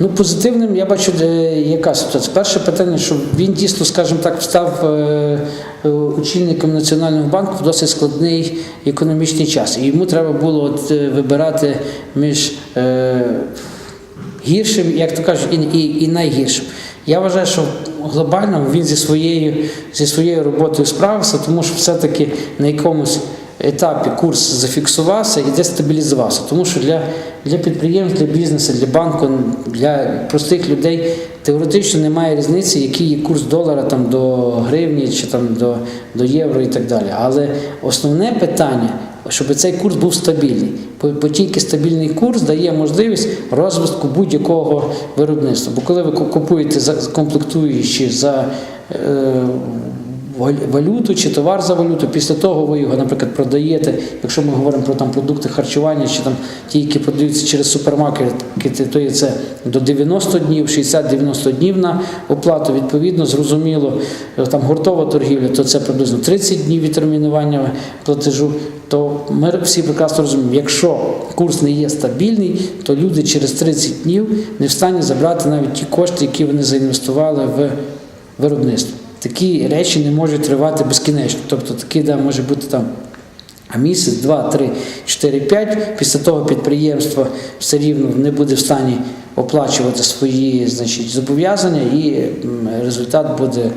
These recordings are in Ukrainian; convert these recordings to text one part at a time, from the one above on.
Ну, позитивним я бачу, яка ситуація. Перше питання, що він дійсно, скажімо так, став е, е, очільником Національного банку в досить складний економічний час. І йому треба було от, е, вибирати між гіршим, як то кажуть, і, і, і найгіршим. Я вважаю, що глобально він зі своєю, зі своєю роботою справився, тому що все-таки на якомусь етапі курс зафіксувався і дестабілізувався. Тому що для, для підприємств, для бізнесу, для банку, для простих людей теоретично немає різниці, який є курс долара там, до гривні чи там, до, до євро і так далі. Але основне питання. Щоб цей курс був стабільний, бо, тільки стабільний курс дає можливість розвитку будь-якого виробництва. Бо коли ви купуєте за комплектуючі за е, валюту чи товар за валюту, після того ви його, наприклад, продаєте. Якщо ми говоримо про там продукти харчування чи там ті, які продаються через супермаркети, то є це до 90 днів, 60-90 днів на оплату. Відповідно, зрозуміло, там гуртова торгівля, то це приблизно 30 днів відтермінування платежу. То ми всі прекрасно розуміємо, якщо курс не є стабільний, то люди через 30 днів не в стані забрати навіть ті кошти, які вони заінвестували в виробництво. Такі речі не можуть тривати безкінечно. Тобто такі да, може бути там місяць, два, три, чотири, п'ять. Після того підприємство все рівно не буде в стані оплачувати свої значить, зобов'язання, і результат буде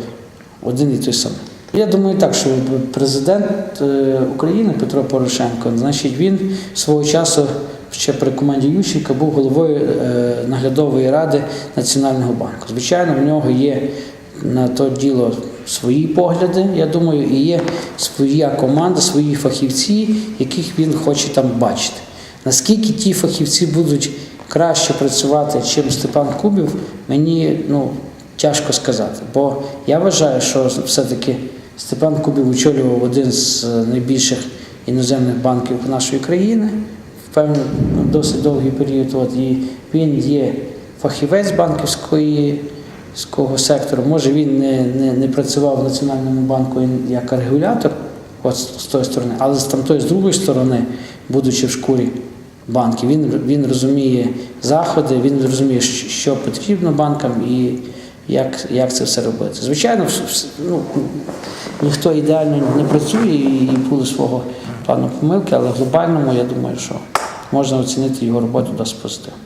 один і той самий. Я думаю так, що президент е, України Петро Порошенко, значить, він свого часу ще при команді Ющенка був головою е, наглядової ради Національного банку. Звичайно, в нього є на то діло свої погляди, я думаю, і є своя команда, свої фахівці, яких він хоче там бачити. Наскільки ті фахівці будуть краще працювати, чим Степан Кубів, мені ну, тяжко сказати. Бо я вважаю, що все-таки Степан Кубів очолював один з найбільших іноземних банків нашої країни в певний досить довгий період. От, і він є фахівець банківської з кого сектору. Може він не, не, не працював в Національному банку як регулятор, от з тої сторони, але з тамтої, з другої сторони, будучи в шкурі банків, він, він розуміє заходи, він розуміє, що потрібно банкам і як, як це все робити. Звичайно, ну, ніхто ідеально не працює і були свого плану помилки, але в глобальному я думаю, що можна оцінити його роботу досить позитивно.